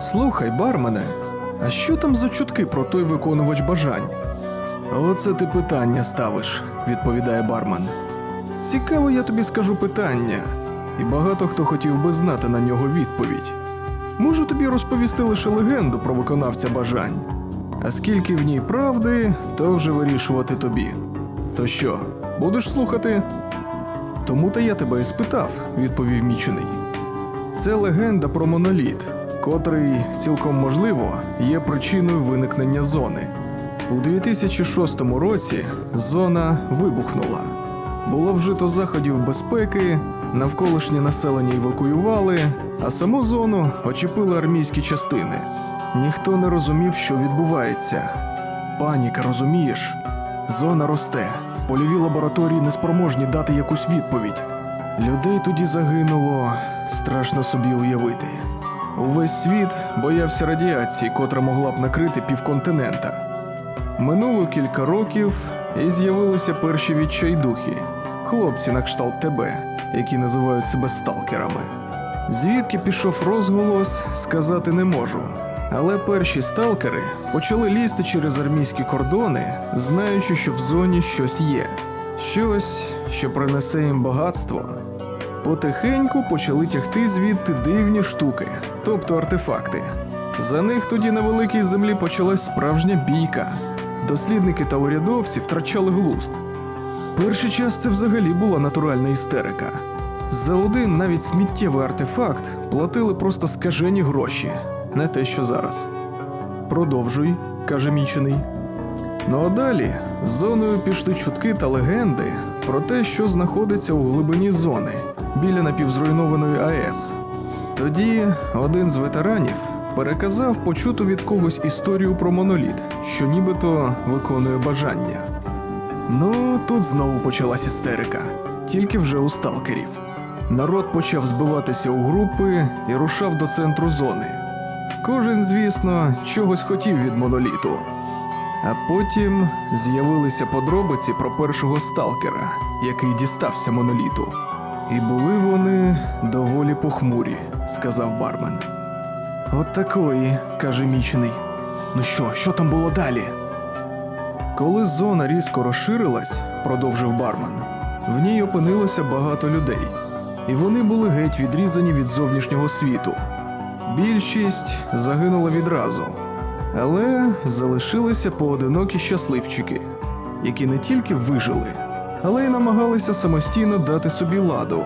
Слухай, бармене, а що там за чутки про той виконувач бажань? Оце ти питання ставиш, відповідає бармен. Цікаво, я тобі скажу питання, і багато хто хотів би знати на нього відповідь. Можу тобі розповісти лише легенду про виконавця бажань. А скільки в ній правди, то вже вирішувати тобі. То що, будеш слухати? Тому та я тебе і спитав, відповів мічений. Це легенда про моноліт, котрий, цілком можливо, є причиною виникнення зони. У 2006 році зона вибухнула. Було вжито заходів безпеки, навколишнє населення евакуювали, а саму зону очепили армійські частини. Ніхто не розумів, що відбувається. Паніка, розумієш? Зона росте. Польові лабораторії неспроможні дати якусь відповідь. Людей тоді загинуло, страшно собі уявити. Увесь світ боявся радіації, котра могла б накрити півконтинента. Минуло кілька років і з'явилися перші відчайдухи, хлопці на кшталт тебе, які називають себе сталкерами. Звідки пішов розголос, сказати не можу. Але перші сталкери почали лізти через армійські кордони, знаючи, що в зоні щось є, щось, що принесе їм багатство. Потихеньку почали тягти звідти дивні штуки, тобто артефакти. За них тоді на великій землі почалась справжня бійка. Дослідники та урядовці втрачали глузд. Перший час це взагалі була натуральна істерика. За один навіть сміттєвий артефакт платили просто скажені гроші, не те, що зараз. Продовжуй, каже мічений. Ну а далі зоною пішли чутки та легенди про те, що знаходиться у глибині зони біля напівзруйнованої АЕС. Тоді один з ветеранів переказав почуту від когось історію про моноліт, що нібито виконує бажання. Ну, тут знову почалась істерика, тільки вже у сталкерів. Народ почав збиватися у групи і рушав до центру зони. Кожен, звісно, чогось хотів від моноліту. А потім з'явилися подробиці про першого сталкера, який дістався моноліту. І були вони доволі похмурі, сказав бармен. От такої, каже мічений. Ну що, що там було далі? Коли зона різко розширилась, продовжив бармен, в ній опинилося багато людей, і вони були геть відрізані від зовнішнього світу. Більшість загинула відразу, але залишилися поодинокі щасливчики, які не тільки вижили, але й намагалися самостійно дати собі ладу,